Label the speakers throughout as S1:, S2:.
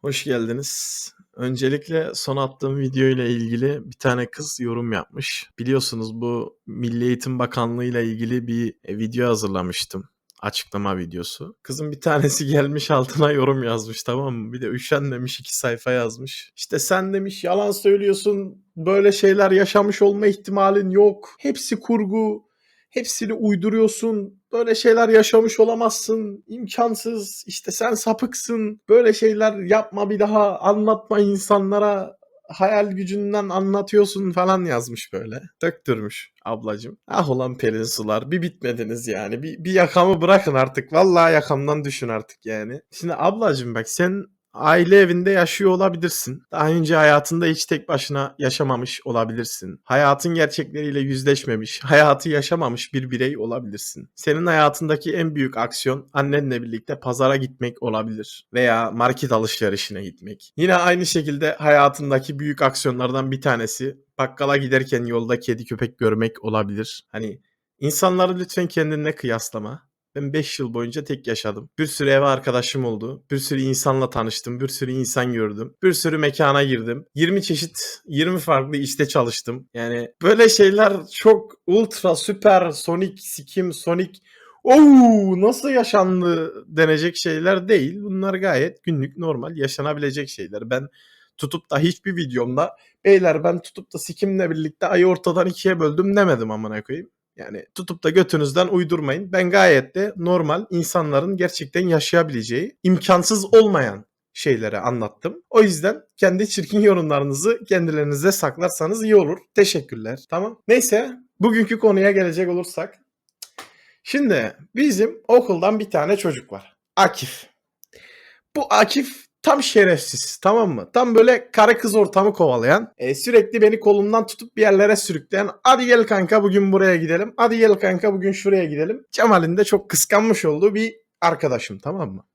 S1: Hoş geldiniz. Öncelikle son attığım video ile ilgili bir tane kız yorum yapmış. Biliyorsunuz bu Milli Eğitim Bakanlığı ile ilgili bir video hazırlamıştım. Açıklama videosu. Kızın bir tanesi gelmiş altına yorum yazmış tamam mı? Bir de üşenmemiş iki sayfa yazmış. İşte sen demiş yalan söylüyorsun. Böyle şeyler yaşamış olma ihtimalin yok. Hepsi kurgu. Hepsini uyduruyorsun. Böyle şeyler yaşamış olamazsın. İmkansız. İşte sen sapıksın. Böyle şeyler yapma bir daha. Anlatma insanlara. Hayal gücünden anlatıyorsun falan yazmış böyle. Döktürmüş ablacım. Ah ulan pelin sular. Bir bitmediniz yani. Bir, bir yakamı bırakın artık. Vallahi yakamdan düşün artık yani. Şimdi ablacım bak sen aile evinde yaşıyor olabilirsin. Daha önce hayatında hiç tek başına yaşamamış olabilirsin. Hayatın gerçekleriyle yüzleşmemiş, hayatı yaşamamış bir birey olabilirsin. Senin hayatındaki en büyük aksiyon annenle birlikte pazara gitmek olabilir veya market alışverişine gitmek. Yine aynı şekilde hayatındaki büyük aksiyonlardan bir tanesi bakkala giderken yolda kedi köpek görmek olabilir. Hani insanları lütfen kendine kıyaslama. Ben 5 yıl boyunca tek yaşadım. Bir sürü ev arkadaşım oldu. Bir sürü insanla tanıştım. Bir sürü insan gördüm. Bir sürü mekana girdim. 20 çeşit, 20 farklı işte çalıştım. Yani böyle şeyler çok ultra, süper, sonik, sikim, sonik Oo nasıl yaşandı denecek şeyler değil. Bunlar gayet günlük normal yaşanabilecek şeyler. Ben tutup da hiçbir videomda beyler ben tutup da sikimle birlikte ayı ortadan ikiye böldüm demedim amına koyayım. Yani tutup da götünüzden uydurmayın. Ben gayet de normal insanların gerçekten yaşayabileceği, imkansız olmayan şeyleri anlattım. O yüzden kendi çirkin yorumlarınızı kendilerinize saklarsanız iyi olur. Teşekkürler. Tamam. Neyse bugünkü konuya gelecek olursak. Şimdi bizim okuldan bir tane çocuk var. Akif. Bu Akif tam şerefsiz tamam mı? Tam böyle karı kız ortamı kovalayan, e, sürekli beni kolumdan tutup bir yerlere sürükleyen, hadi gel kanka bugün buraya gidelim, hadi gel kanka bugün şuraya gidelim. Cemal'in de çok kıskanmış olduğu bir arkadaşım tamam mı?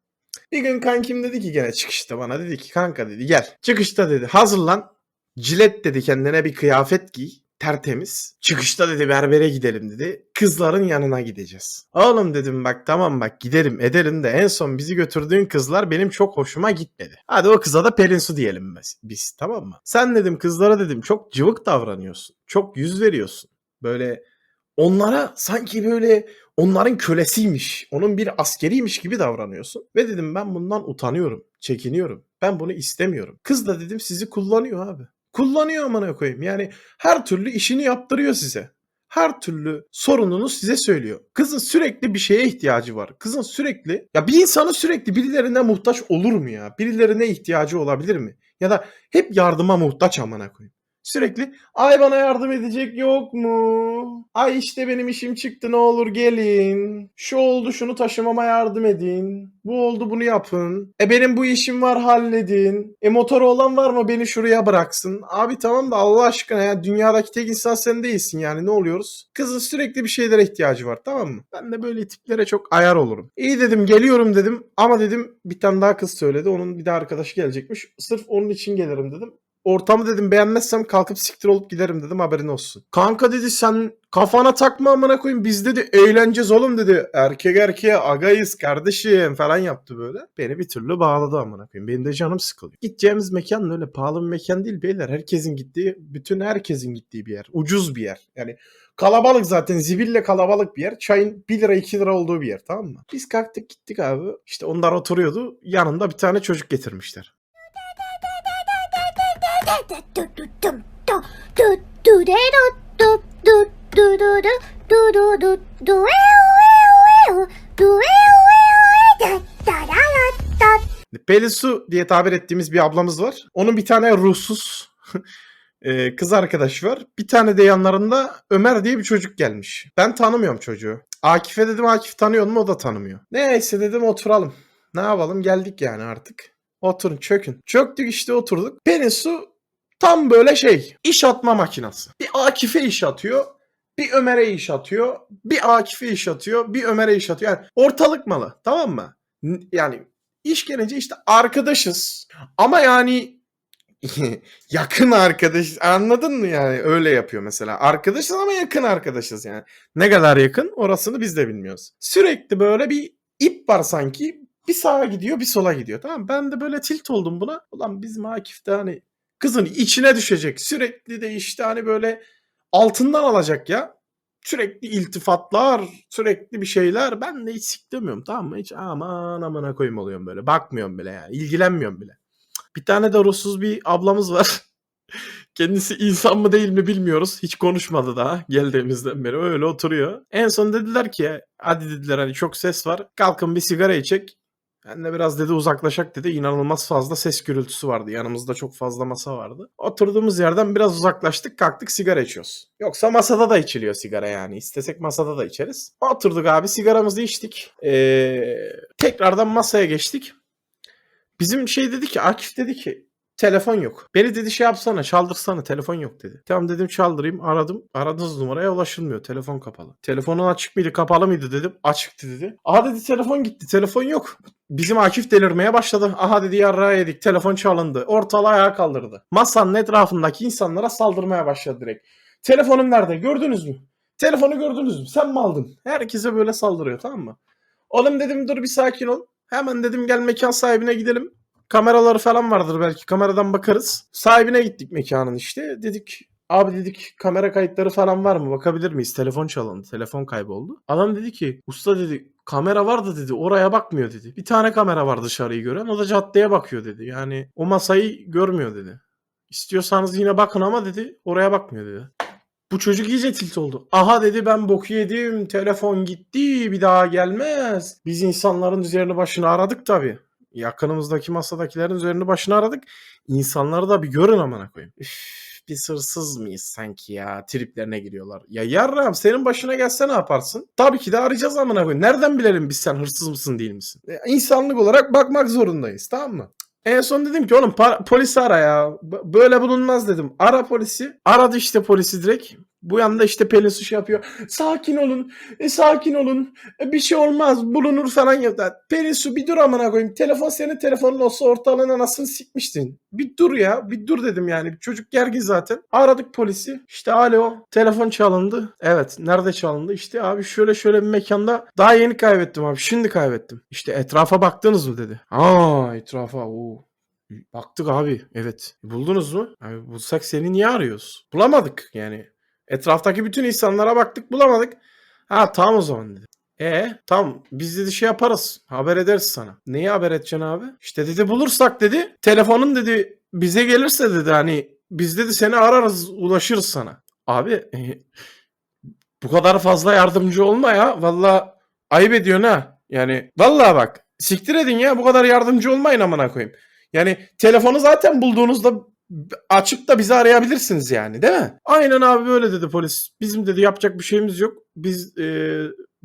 S1: Bir gün kankim dedi ki gene çıkışta bana dedi ki kanka dedi gel. Çıkışta dedi hazırlan. Cilet dedi kendine bir kıyafet giy tertemiz. Çıkışta dedi berbere gidelim dedi. Kızların yanına gideceğiz. Oğlum dedim bak tamam bak giderim ederim de en son bizi götürdüğün kızlar benim çok hoşuma gitmedi. Hadi o kıza da Pelin Su diyelim biz, biz tamam mı? Sen dedim kızlara dedim çok cıvık davranıyorsun. Çok yüz veriyorsun. Böyle onlara sanki böyle onların kölesiymiş, onun bir askeriymiş gibi davranıyorsun. Ve dedim ben bundan utanıyorum, çekiniyorum. Ben bunu istemiyorum. Kız da dedim sizi kullanıyor abi. Kullanıyor amına koyayım. Yani her türlü işini yaptırıyor size. Her türlü sorununu size söylüyor. Kızın sürekli bir şeye ihtiyacı var. Kızın sürekli ya bir insanın sürekli birilerine muhtaç olur mu ya? Birilerine ihtiyacı olabilir mi? Ya da hep yardıma muhtaç amına koyayım. Sürekli ay bana yardım edecek yok mu? Ay işte benim işim çıktı ne olur gelin. Şu oldu şunu taşımama yardım edin. Bu oldu bunu yapın. E benim bu işim var halledin. E motoru olan var mı beni şuraya bıraksın. Abi tamam da Allah aşkına ya dünyadaki tek insan sen değilsin yani ne oluyoruz? Kızın sürekli bir şeylere ihtiyacı var tamam mı? Ben de böyle tiplere çok ayar olurum. İyi dedim geliyorum dedim ama dedim bir tane daha kız söyledi. Onun bir de arkadaşı gelecekmiş. Sırf onun için gelirim dedim. Ortamı dedim beğenmezsem kalkıp siktir olup giderim dedim haberin olsun. Kanka dedi sen kafana takma amına koyayım biz dedi eğleneceğiz oğlum dedi. Erkek erkeğe agayız kardeşim falan yaptı böyle. Beni bir türlü bağladı amına koyayım. Benim de canım sıkılıyor. Gideceğimiz mekan öyle pahalı bir mekan değil beyler. Herkesin gittiği, bütün herkesin gittiği bir yer. Ucuz bir yer. Yani Kalabalık zaten zibille kalabalık bir yer. Çayın 1 lira 2 lira olduğu bir yer tamam mı? Biz kalktık gittik abi. İşte onlar oturuyordu. Yanında bir tane çocuk getirmişler. Pelin Su diye tabir ettiğimiz bir ablamız var. Onun bir tane ruhsuz e, kız arkadaşı var. Bir tane de yanlarında Ömer diye bir çocuk gelmiş. Ben tanımıyorum çocuğu. Akif'e dedim Akif tanıyor mu o da tanımıyor. Neyse dedim oturalım. Ne yapalım geldik yani artık. Oturun çökün. Çöktük işte oturduk. Pelin Su tam böyle şey iş atma makinası. Bir Akif'e iş atıyor. Bir Ömer'e iş atıyor. Bir Akif'e iş atıyor. Bir Ömer'e iş atıyor. Yani ortalık malı tamam mı? Yani iş gelince işte arkadaşız. Ama yani yakın arkadaş anladın mı yani öyle yapıyor mesela arkadaşız ama yakın arkadaşız yani ne kadar yakın orasını biz de bilmiyoruz sürekli böyle bir ip var sanki Bir sağa gidiyor bir sola gidiyor tamam? Ben de böyle tilt oldum buna. Ulan bizim Akif de hani kızın içine düşecek. Sürekli de işte hani böyle altından alacak ya. Sürekli iltifatlar, sürekli bir şeyler. Ben de hiç siklemiyorum tamam mı? Hiç aman amına koyayım oluyorum böyle. Bakmıyorum bile yani. ilgilenmiyorum bile. Bir tane de ruhsuz bir ablamız var. Kendisi insan mı değil mi bilmiyoruz. Hiç konuşmadı daha geldiğimizden beri. Öyle oturuyor. En son dediler ki hadi dediler hani çok ses var. Kalkın bir sigara içek. Ben de biraz dedi uzaklaşak dedi. İnanılmaz fazla ses gürültüsü vardı. Yanımızda çok fazla masa vardı. Oturduğumuz yerden biraz uzaklaştık kalktık sigara içiyoruz. Yoksa masada da içiliyor sigara yani. İstesek masada da içeriz. Oturduk abi sigaramızı içtik. Ee, tekrardan masaya geçtik. Bizim şey dedi ki Akif dedi ki telefon yok. Beni dedi şey yapsana çaldırsana telefon yok dedi. Tamam dedim çaldırayım aradım. Aradığınız numaraya ulaşılmıyor. Telefon kapalı. Telefonun açık mıydı kapalı mıydı dedim. Açıktı dedi. Aha dedi telefon gitti. Telefon yok. Bizim Akif delirmeye başladı. Aha dedi yarrağı yedik. Telefon çalındı. Ortalığı ayağa kaldırdı. Masanın etrafındaki insanlara saldırmaya başladı direkt. Telefonum nerede? Gördünüz mü? Telefonu gördünüz mü? Sen mi aldın? Herkese böyle saldırıyor tamam mı? Oğlum dedim dur bir sakin ol. Hemen dedim gel mekan sahibine gidelim. Kameraları falan vardır belki. Kameradan bakarız. Sahibine gittik mekanın işte. Dedik abi dedik kamera kayıtları falan var mı? Bakabilir miyiz? Telefon çalındı. Telefon kayboldu. Adam dedi ki usta dedi kamera vardı dedi. Oraya bakmıyor dedi. Bir tane kamera var dışarıyı gören. O da caddeye bakıyor dedi. Yani o masayı görmüyor dedi. İstiyorsanız yine bakın ama dedi oraya bakmıyor dedi. Bu çocuk iyice tilt oldu. Aha dedi ben boku yedim. Telefon gitti. Bir daha gelmez. Biz insanların üzerine başını aradık tabii. Yakınımızdaki masadakilerin üzerine başını aradık. İnsanları da bir görün amına koyayım. Üf, biz hırsız mıyız sanki ya? Triplerine giriyorlar. Ya yarram senin başına gelse ne yaparsın? Tabii ki de arayacağız amına koyayım. Nereden bilelim biz sen hırsız mısın değil misin? E, İnsanlık olarak bakmak zorundayız tamam mı? En son dedim ki oğlum polisi ara ya. B- Böyle bulunmaz dedim. Ara polisi. Aradı işte polisi direkt. Bu yanda işte Pelin Su şey yapıyor. Sakin olun. E, sakin olun. E, bir şey olmaz. Bulunur falan ya. da. Pelin Su bir dur amına koyayım. Telefon senin telefonun olsa ortalığın anasını sikmiştin. Bir dur ya. Bir dur dedim yani. Çocuk gergin zaten. Aradık polisi. İşte alo. Telefon çalındı. Evet. Nerede çalındı? İşte abi şöyle şöyle bir mekanda daha yeni kaybettim abi. Şimdi kaybettim. İşte etrafa baktınız mı dedi. Aa etrafa. Oo. Baktık abi. Evet. Buldunuz mu? Abi bulsak seni niye arıyoruz? Bulamadık yani. Etraftaki bütün insanlara baktık bulamadık. Ha tamam o zaman dedi. E tamam biz dedi şey yaparız. Haber ederiz sana. Neyi haber edeceksin abi? İşte dedi bulursak dedi. Telefonun dedi bize gelirse dedi hani biz dedi seni ararız ulaşırız sana. Abi e, bu kadar fazla yardımcı olma ya. Valla ayıp ediyorsun ha. Yani valla bak siktir edin ya bu kadar yardımcı olmayın amına koyayım. Yani telefonu zaten bulduğunuzda açıp da bizi arayabilirsiniz yani değil mi? Aynen abi böyle dedi polis. Bizim dedi yapacak bir şeyimiz yok. Biz e,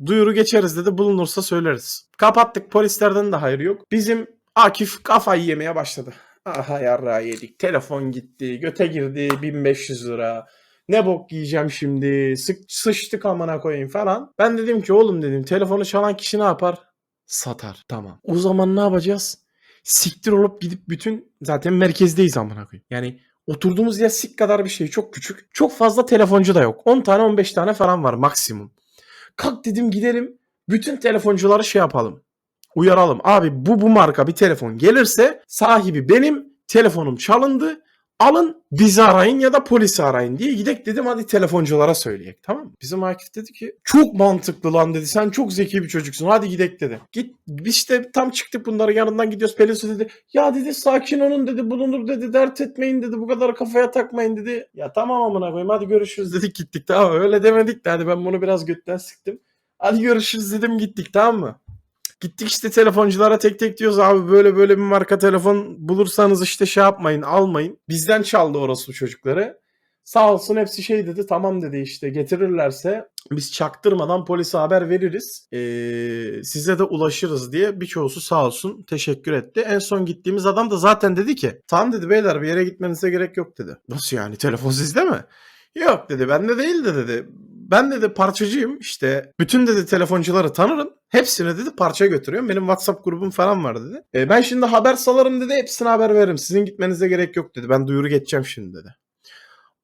S1: duyuru geçeriz dedi. Bulunursa söyleriz. Kapattık polislerden de hayır yok. Bizim Akif kafayı yemeye başladı. Aha yarrağı yedik. Telefon gitti. Göte girdi 1500 lira. Ne bok yiyeceğim şimdi. Sık, sıçtık amına koyayım falan. Ben dedim ki oğlum dedim telefonu çalan kişi ne yapar? Satar. Tamam. O zaman ne yapacağız? Siktir olup gidip bütün zaten merkezdeyiz amına koyayım. Yani oturduğumuz yer sik kadar bir şey. Çok küçük. Çok fazla telefoncu da yok. 10 tane 15 tane falan var maksimum. Kalk dedim gidelim. Bütün telefoncuları şey yapalım. Uyaralım. Abi bu bu marka bir telefon gelirse sahibi benim. Telefonum çalındı. Alın bizi arayın ya da polisi arayın diye gidek dedim hadi telefonculara söyleyek tamam mı? Bizim Akif dedi ki çok mantıklı lan dedi sen çok zeki bir çocuksun hadi gidek dedi. Git işte tam çıktık bunların yanından gidiyoruz Pelin Su dedi ya dedi sakin olun dedi bulunur dedi dert etmeyin dedi bu kadar kafaya takmayın dedi. Ya tamam amına koyayım hadi görüşürüz dedik gittik tamam öyle demedik de hadi ben bunu biraz götten sıktım. Hadi görüşürüz dedim gittik tamam mı? Gittik işte telefonculara tek tek diyoruz abi böyle böyle bir marka telefon bulursanız işte şey yapmayın almayın. Bizden çaldı orası bu çocukları. Sağ olsun hepsi şey dedi tamam dedi işte getirirlerse biz çaktırmadan polise haber veririz. Ee, size de ulaşırız diye birçoğusu sağ olsun teşekkür etti. En son gittiğimiz adam da zaten dedi ki tamam dedi beyler bir yere gitmenize gerek yok dedi. Nasıl yani telefon sizde mi? Yok dedi bende değil de dedi. Ben dedi parçacıyım işte bütün dedi telefoncuları tanırım. Hepsine dedi parça götürüyorum. Benim WhatsApp grubum falan var dedi. E, ben şimdi haber salarım dedi hepsine haber veririm. Sizin gitmenize gerek yok dedi. Ben duyuru geçeceğim şimdi dedi.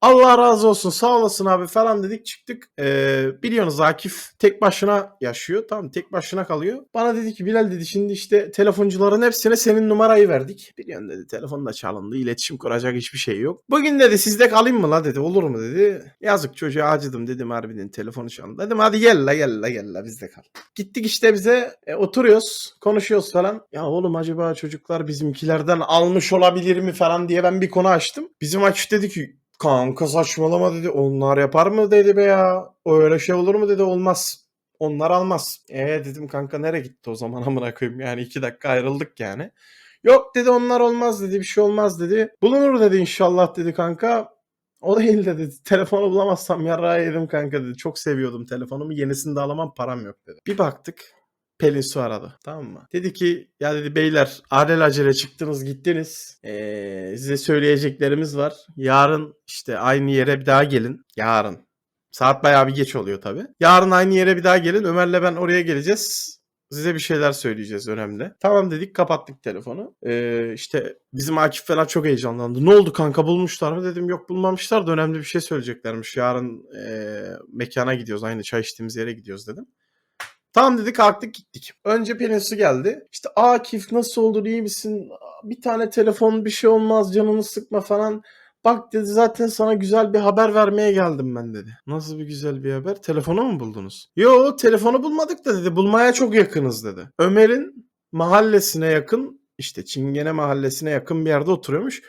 S1: Allah razı olsun sağ olasın abi falan dedik çıktık. Ee, biliyorsunuz Akif tek başına yaşıyor. Tamam tek başına kalıyor. Bana dedi ki Bilal dedi şimdi işte telefoncuların hepsine senin numarayı verdik. Biliyorsun dedi telefon da çalındı. iletişim kuracak hiçbir şey yok. Bugün dedi sizde kalayım mı la dedi olur mu dedi. Yazık çocuğa acıdım dedim harbiden telefonu çalındı. Dedim hadi gel la gel la gel la bizde kal. Gittik işte bize e, oturuyoruz konuşuyoruz falan. Ya oğlum acaba çocuklar bizimkilerden almış olabilir mi falan diye ben bir konu açtım. Bizim Akif dedi ki Kanka saçmalama dedi. Onlar yapar mı dedi be ya. Öyle şey olur mu dedi. Olmaz. Onlar almaz. E dedim kanka nereye gitti o zaman amına koyayım. Yani iki dakika ayrıldık yani. Yok dedi onlar olmaz dedi. Bir şey olmaz dedi. Bulunur dedi inşallah dedi kanka. O değil dedi. Telefonu bulamazsam yarrağı yedim kanka dedi. Çok seviyordum telefonumu. Yenisini de alamam param yok dedi. Bir baktık. Pelin Su aradı. Tamam mı? Dedi ki ya dedi beyler adel acele çıktınız gittiniz. Ee, size söyleyeceklerimiz var. Yarın işte aynı yere bir daha gelin. Yarın. Saat bayağı bir geç oluyor tabi. Yarın aynı yere bir daha gelin. Ömer'le ben oraya geleceğiz. Size bir şeyler söyleyeceğiz önemli. Tamam dedik kapattık telefonu. Ee, işte bizim Akif falan çok heyecanlandı. Ne oldu kanka bulmuşlar mı dedim. Yok bulmamışlar da önemli bir şey söyleyeceklermiş. Yarın e, mekana gidiyoruz. Aynı çay içtiğimiz yere gidiyoruz dedim. Tamam dedik kalktık gittik. Önce Pelin Su geldi. İşte Akif nasıl olur iyi misin? Bir tane telefon bir şey olmaz canını sıkma falan. Bak dedi zaten sana güzel bir haber vermeye geldim ben dedi. Nasıl bir güzel bir haber? Telefonu mu buldunuz? Yo telefonu bulmadık da dedi. Bulmaya çok yakınız dedi. Ömer'in mahallesine yakın işte Çingene mahallesine yakın bir yerde oturuyormuş.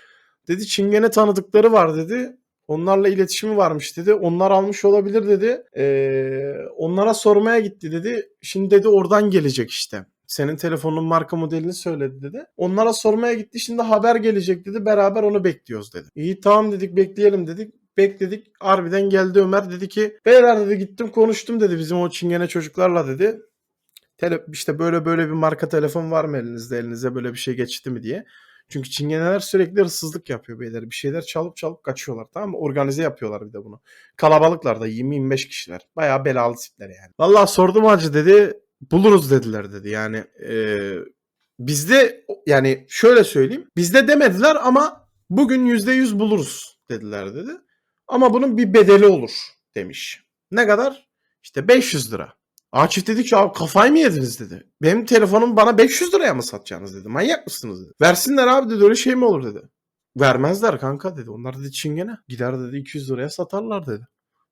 S1: Dedi Çingene tanıdıkları var dedi. Onlarla iletişimi varmış dedi. Onlar almış olabilir dedi. Ee, onlara sormaya gitti dedi. Şimdi dedi oradan gelecek işte. Senin telefonun marka modelini söyledi dedi. Onlara sormaya gitti. Şimdi haber gelecek dedi. Beraber onu bekliyoruz dedi. İyi tamam dedik bekleyelim dedik. Bekledik. Harbiden geldi Ömer dedi ki beyler dedi gittim konuştum dedi bizim o çingene çocuklarla dedi. Tele, işte böyle böyle bir marka telefon var mı elinizde elinize böyle bir şey geçti mi diye. Çünkü çingeneler sürekli hırsızlık yapıyor beyler. Bir şeyler çalıp çalıp kaçıyorlar tamam mı? Organize yapıyorlar bir de bunu. Kalabalıklarda 20-25 kişiler. Bayağı belalı tipler yani. Vallahi sordum hacı dedi. Buluruz dediler dedi. Yani e, bizde yani şöyle söyleyeyim. Bizde demediler ama bugün %100 buluruz dediler dedi. Ama bunun bir bedeli olur demiş. Ne kadar? İşte 500 lira. Akif dedi ki abi kafayı mı yediniz dedi. Benim telefonum bana 500 liraya mı satacaksınız dedi. Manyak mısınız dedi. Versinler abi dedi öyle şey mi olur dedi. Vermezler kanka dedi. Onlar dedi çingene. Gider dedi 200 liraya satarlar dedi.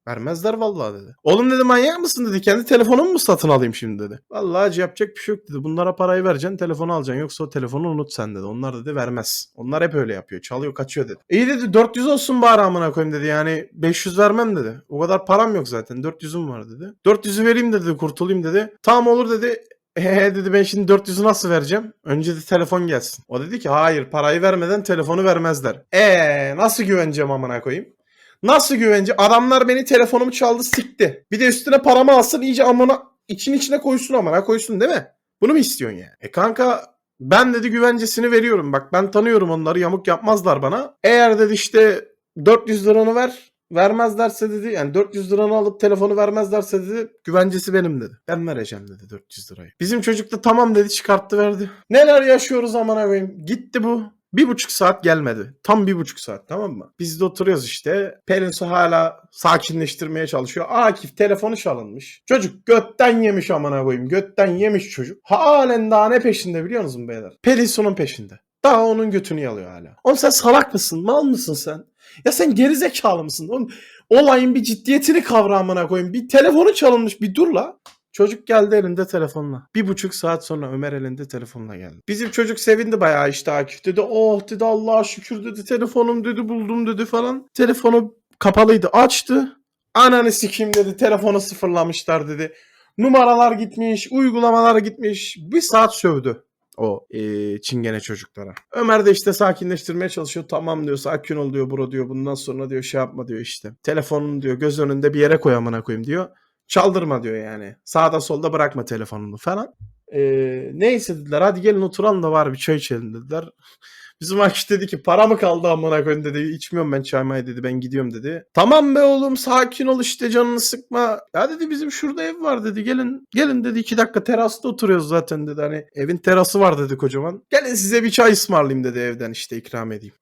S1: Vermezler vallahi dedi. Oğlum dedi manyak mısın dedi. Kendi telefonumu mu satın alayım şimdi dedi. Vallahi yapacak bir şey yok dedi. Bunlara parayı vereceksin telefonu alacaksın. Yoksa o telefonu unut sen dedi. Onlar dedi vermez. Onlar hep öyle yapıyor. Çalıyor kaçıyor dedi. İyi dedi 400 olsun bari amına koyayım dedi. Yani 500 vermem dedi. O kadar param yok zaten. 400'üm var dedi. 400'ü vereyim dedi kurtulayım dedi. Tamam olur dedi. He dedi ben şimdi 400'ü nasıl vereceğim? Önce de telefon gelsin. O dedi ki hayır parayı vermeden telefonu vermezler. Eee nasıl güveneceğim amına koyayım? Nasıl güvence? Adamlar beni telefonumu çaldı sikti. Bir de üstüne paramı alsın iyice amına için içine koysun amına koysun değil mi? Bunu mu istiyorsun yani? E kanka ben dedi güvencesini veriyorum. Bak ben tanıyorum onları yamuk yapmazlar bana. Eğer dedi işte 400 liranı ver vermezlerse dedi yani 400 liranı alıp telefonu vermezlerse dedi güvencesi benim dedi. Ben vereceğim dedi 400 lirayı. Bizim çocuk da tamam dedi çıkarttı verdi. Neler yaşıyoruz amına koyayım. Gitti bu. Bir buçuk saat gelmedi. Tam bir buçuk saat tamam mı? Biz de oturuyoruz işte. Pelin Su hala sakinleştirmeye çalışıyor. Akif telefonu çalınmış. Çocuk götten yemiş amına koyayım. Götten yemiş çocuk. Halen daha ne peşinde biliyor musun beyler? Pelin Su'nun peşinde. Daha onun götünü yalıyor hala. Oğlum sen salak mısın? Mal mısın sen? Ya sen gerizekalı mısın? Oğlum, olayın bir ciddiyetini kavra amına koyayım. Bir telefonu çalınmış bir dur la. Çocuk geldi elinde telefonla. Bir buçuk saat sonra Ömer elinde telefonla geldi. Bizim çocuk sevindi bayağı işte Akif dedi. Oh dedi Allah'a şükür dedi telefonum dedi buldum dedi falan. Telefonu kapalıydı açtı. Ananı sikeyim dedi telefonu sıfırlamışlar dedi. Numaralar gitmiş, uygulamalar gitmiş. Bir saat sövdü o e, çingene çocuklara. Ömer de işte sakinleştirmeye çalışıyor. Tamam diyor sakin ol diyor bro diyor. Bundan sonra diyor şey yapma diyor işte. Telefonunu diyor göz önünde bir yere koy amına koyayım diyor. Çaldırma diyor yani. Sağda solda bırakma telefonunu falan. Ee, neyse dediler hadi gelin oturalım da var bir çay içelim dediler. Bizim Akış dedi ki para mı kaldı amına koyayım dedi. İçmiyorum ben çay may dedi ben gidiyorum dedi. Tamam be oğlum sakin ol işte canını sıkma. Ya dedi bizim şurada ev var dedi gelin. Gelin dedi iki dakika terasta oturuyoruz zaten dedi. Hani evin terası var dedi kocaman. Gelin size bir çay ısmarlayayım dedi evden işte ikram edeyim.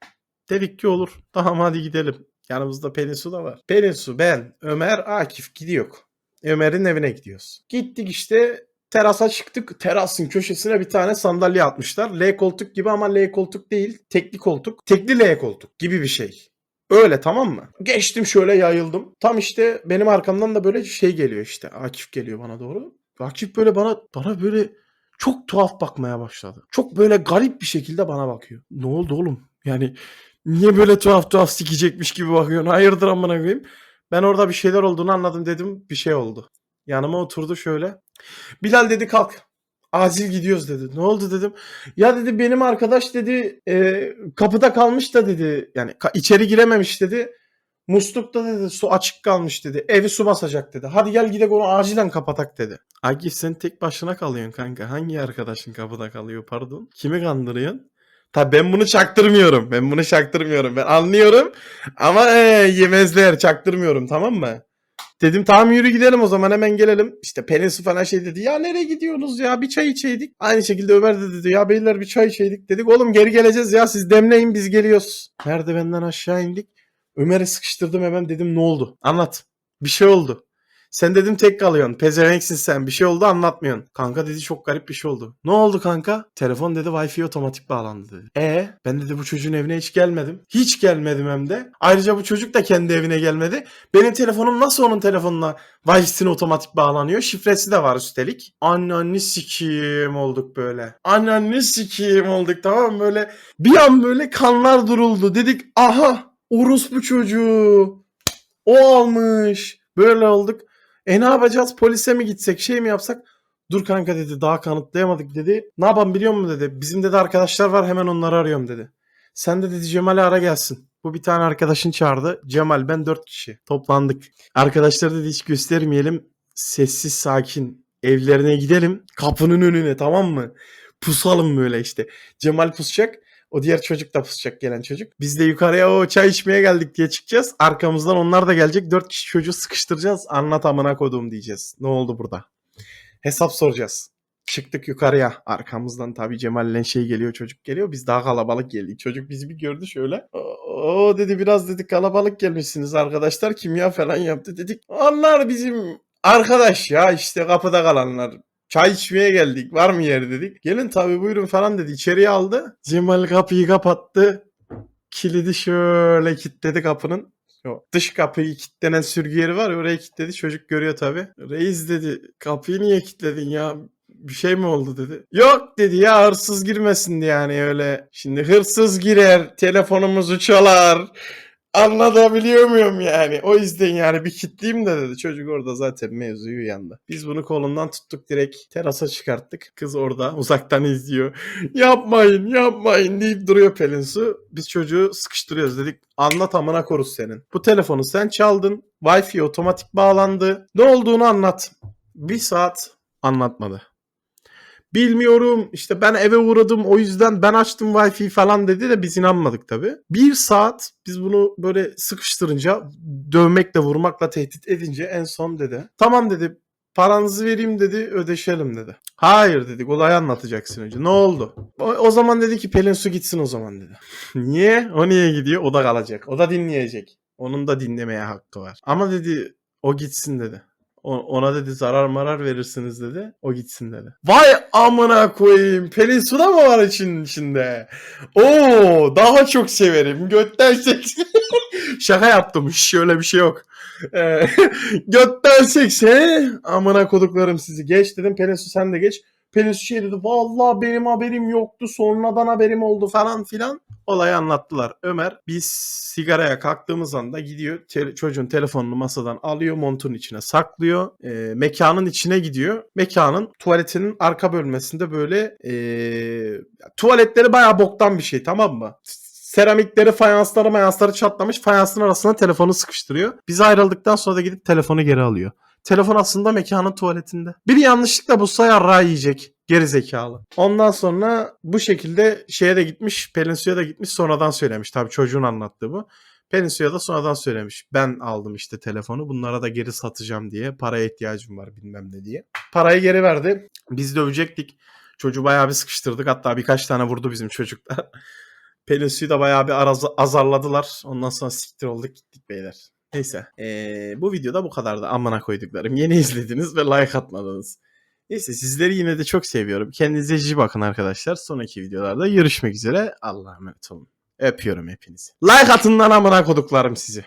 S1: Dedik ki olur. Tamam hadi gidelim. Yanımızda Pelinsu da var. Pelinsu, ben, Ömer, Akif gidiyor. Ömer'in evine gidiyoruz. Gittik işte terasa çıktık. Terasın köşesine bir tane sandalye atmışlar. L koltuk gibi ama L koltuk değil. Tekli koltuk. Tekli L koltuk gibi bir şey. Öyle tamam mı? Geçtim şöyle yayıldım. Tam işte benim arkamdan da böyle şey geliyor işte. Akif geliyor bana doğru. Akif böyle bana bana böyle çok tuhaf bakmaya başladı. Çok böyle garip bir şekilde bana bakıyor. Ne oldu oğlum? Yani niye böyle tuhaf tuhaf sikecekmiş gibi bakıyorsun? Hayırdır amına koyayım? Ben orada bir şeyler olduğunu anladım dedim. Bir şey oldu. Yanıma oturdu şöyle. Bilal dedi kalk. Acil gidiyoruz dedi. Ne oldu dedim. Ya dedi benim arkadaş dedi e, kapıda kalmış da dedi. Yani içeri girememiş dedi. Muslukta dedi su açık kalmış dedi. Evi su basacak dedi. Hadi gel gidelim onu acilen kapatak dedi. Akif sen tek başına kalıyorsun kanka. Hangi arkadaşın kapıda kalıyor pardon? Kimi kandırıyorsun? Tabi ben bunu çaktırmıyorum. Ben bunu çaktırmıyorum. Ben anlıyorum. Ama ee, yemezler çaktırmıyorum tamam mı? Dedim tamam yürü gidelim o zaman hemen gelelim. İşte Pelin Su falan şey dedi. Ya nereye gidiyorsunuz ya bir çay içeydik. Aynı şekilde Ömer de dedi ya beyler bir çay içeydik. Dedik oğlum geri geleceğiz ya siz demleyin biz geliyoruz. Merdivenden aşağı indik. Ömer'i sıkıştırdım hemen dedim ne oldu? Anlat. Bir şey oldu. Sen dedim tek kalıyorsun. Pezevenksin sen. Bir şey oldu anlatmıyorsun. Kanka dedi çok garip bir şey oldu. Ne oldu kanka? Telefon dedi Wi-Fi otomatik bağlandı dedi. E ben dedi bu çocuğun evine hiç gelmedim. Hiç gelmedim hem de. Ayrıca bu çocuk da kendi evine gelmedi. Benim telefonum nasıl onun telefonuna Wi-Fi'sine otomatik bağlanıyor? Şifresi de var üstelik. Anneanne sikiyim olduk böyle. Anneanne sikiyim olduk tamam mı? Böyle bir an böyle kanlar duruldu. Dedik aha orospu çocuğu. O almış. Böyle olduk. E ne yapacağız? Polise mi gitsek? Şey mi yapsak? Dur kanka dedi. Daha kanıtlayamadık dedi. Ne yapalım biliyor musun dedi. Bizim de arkadaşlar var hemen onları arıyorum dedi. Sen de dedi Cemal'i ara gelsin. Bu bir tane arkadaşın çağırdı. Cemal ben dört kişi. Toplandık. Arkadaşları dedi hiç göstermeyelim. Sessiz sakin. Evlerine gidelim. Kapının önüne tamam mı? Pusalım böyle işte. Cemal pusacak. O diğer çocuk da pusacak gelen çocuk. Biz de yukarıya o çay içmeye geldik diye çıkacağız. Arkamızdan onlar da gelecek. Dört kişi çocuğu sıkıştıracağız. Anlat amına kodum diyeceğiz. Ne oldu burada? Hesap soracağız. Çıktık yukarıya. Arkamızdan tabii Cemal'le şey geliyor çocuk geliyor. Biz daha kalabalık geldik. Çocuk bizi bir gördü şöyle. O dedi biraz dedi kalabalık gelmişsiniz arkadaşlar. Kimya falan yaptı dedik. Onlar bizim arkadaş ya işte kapıda kalanlar. Çay içmeye geldik. Var mı yer dedik. Gelin tabii buyurun falan dedi. İçeriye aldı. Cemal kapıyı kapattı. Kilidi şöyle kilitledi kapının. Dış kapıyı kilitlenen sürgü yeri var ya oraya kilitledi. Çocuk görüyor tabii. Reis dedi kapıyı niye kilitledin ya? Bir şey mi oldu dedi. Yok dedi ya hırsız girmesin yani öyle. Şimdi hırsız girer telefonumuzu çalar. Anlatabiliyor muyum yani? O yüzden yani bir kitleyeyim de dedi. Çocuk orada zaten mevzuyu uyandı. Biz bunu kolundan tuttuk direkt terasa çıkarttık. Kız orada uzaktan izliyor. yapmayın yapmayın deyip duruyor Pelin Su. Biz çocuğu sıkıştırıyoruz dedik. Anlat amına korus senin. Bu telefonu sen çaldın. Wi-Fi otomatik bağlandı. Ne olduğunu anlat. Bir saat anlatmadı. Bilmiyorum işte ben eve uğradım o yüzden ben açtım Wi-Fi falan dedi de biz inanmadık tabi. Bir saat biz bunu böyle sıkıştırınca dövmekle vurmakla tehdit edince en son dedi. Tamam dedi paranızı vereyim dedi ödeşelim dedi. Hayır dedik olayı anlatacaksın önce. Ne oldu? O, o zaman dedi ki Pelin Su gitsin o zaman dedi. niye? O niye gidiyor? O da kalacak. O da dinleyecek. Onun da dinlemeye hakkı var. Ama dedi o gitsin dedi. Ona dedi zarar marar verirsiniz dedi. O gitsin dedi. Vay amına koyayım. Pelin Su da mı var için içinde? Oo daha çok severim. Götten seks. Şaka yaptım. Şöyle bir şey yok. Ee, götten sekse amına koduklarım sizi. Geç dedim. Pelin Su sen de geç. Pelin Su şey dedi. Vallahi benim haberim yoktu. Sonradan haberim oldu falan filan. Olayı anlattılar. Ömer biz sigaraya kalktığımız anda gidiyor te- çocuğun telefonunu masadan alıyor montun içine saklıyor. Ee, mekanın içine gidiyor. Mekanın tuvaletinin arka bölmesinde böyle ee, tuvaletleri bayağı boktan bir şey tamam mı? Seramikleri, fayansları, mayansları çatlamış. Fayansın arasına telefonu sıkıştırıyor. Biz ayrıldıktan sonra da gidip telefonu geri alıyor. Telefon aslında mekanın tuvaletinde. Biri yanlışlıkla bu sayarra yiyecek. Geri zekalı. Ondan sonra bu şekilde şeye de gitmiş. Pelin Su'ya da gitmiş sonradan söylemiş. Tabii çocuğun anlattığı bu. Pelin Su'ya da sonradan söylemiş. Ben aldım işte telefonu. Bunlara da geri satacağım diye. Paraya ihtiyacım var bilmem ne diye. Parayı geri verdi. Biz dövecektik. Çocuğu bayağı bir sıkıştırdık. Hatta birkaç tane vurdu bizim çocuklar. Pelinsu'yu da bayağı bir azarladılar. Ondan sonra siktir olduk gittik beyler. Neyse. Ee, bu videoda bu kadardı. Amına koyduklarım. Yeni izlediniz ve like atmadınız. Neyse sizleri yine de çok seviyorum. Kendinize iyi bakın arkadaşlar. Sonraki videolarda görüşmek üzere. Allah'a emanet olun. Öpüyorum hepinizi. Like atın lan amına koduklarım sizi.